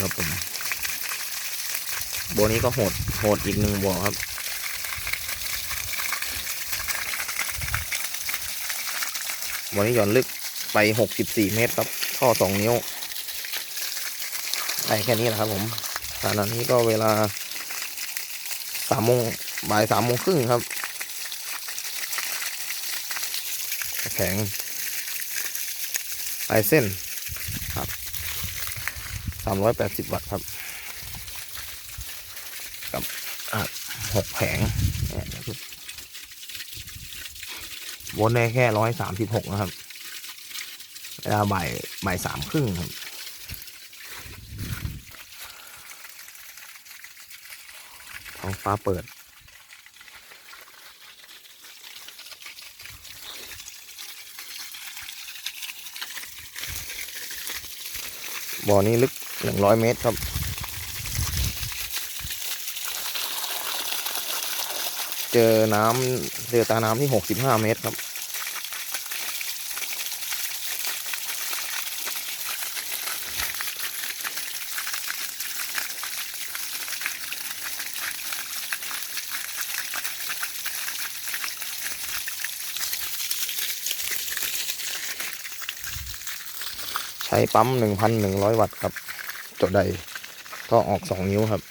ครับผมโบนี้ก็โหดโหดอีกหนึ่งบ่อครับ บ่อนี้หย่อนลึกไปหกสิบสี่เมตรครับ ท่อสองนิ้วได้แค่นี้แหละครับผมขณะนี้ก็เวลาสามโมงบ่ายสามโมงครึ่งครับ แข็งลายเส้น ครับสามร้อยแปดสิบวัตต์ครับ กับหกแผงเนี่ยนะครับวนได้แค่ร้อยสามสิบหกนะครับ เวลาบ่ายบ่ายสามครึ่งครับ ท้องฟ้าเปิดบ่อนี้ลึก หนึ่งร้อยเมตรครับ เจอน้ำเจอตาน้ำที่หกสิบห้าเมตรครับ ใช้ปั๊มหนึ่งพันหนึ่งร้อยวัตต์ครับ จดใดท่อออกสองนิ้วครับ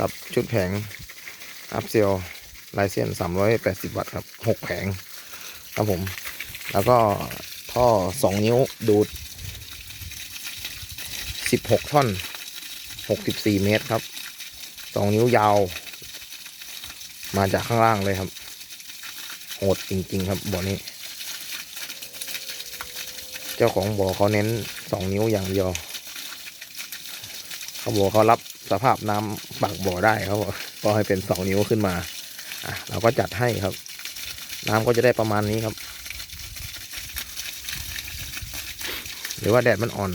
กับชุดแผงอัพเซลลายเส้นสามร้อยแปดสิบวัตต์ครับหกแผงครับผม แล้วก็ท่อสองนิ้วดูดสิบหกท่อนหกสิบสี่เมตรครับสองนิ้วยาว มาจากข้างล่างเลยครับ โหดจริง ๆ ครับบ่อนี้ เจ้าของบ่อเขาเน้นสองนิ้วอย่างเดียว เขาบอกเขารับสภาพน้ำปากบ่อได้เขาบอกก็ให้เป็นสองนิ้วขึ้นมา อะเราก็จัดให้ครับ น้ำก็จะได้ประมาณนี้ครับ หรือว่าแดดมันอ่อน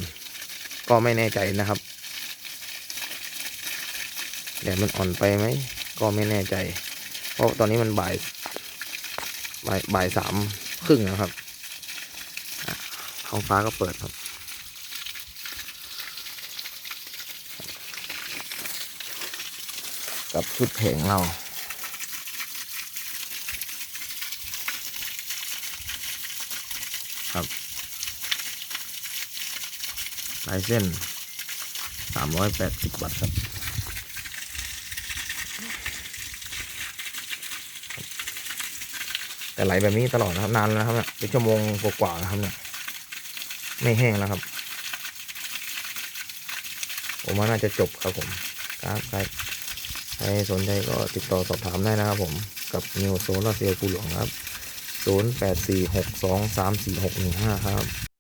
ก็ไม่แน่ใจนะครับ แดดมันอ่อนไปไหมก็ไม่แน่ใจ เพราะตอนนี้มันบ่ายบ่ายบ่ายสามครึ่งนะครับท้องฟ้าก็เปิดครับ กับชุดเพลงเรา ครับลายเส้นสามร้อยแปดสิบบาทครับแต่ไหลแบบนี้ตลอดนะครับนานแล้วนะครับเนี่ยเป็นชั่วโมงกว่าๆนะครับเนี่ยไม่แห้งแล้วครับ ผมว่าน่าจะจบครับผม ครับใคร ใครสนใจก็ติดต่อสอบถามได้นะครับผมกับนิวโซลาเซลล์ปูหลวงครับ 0 8 4 6 2 3 4 6 1 5 ครับ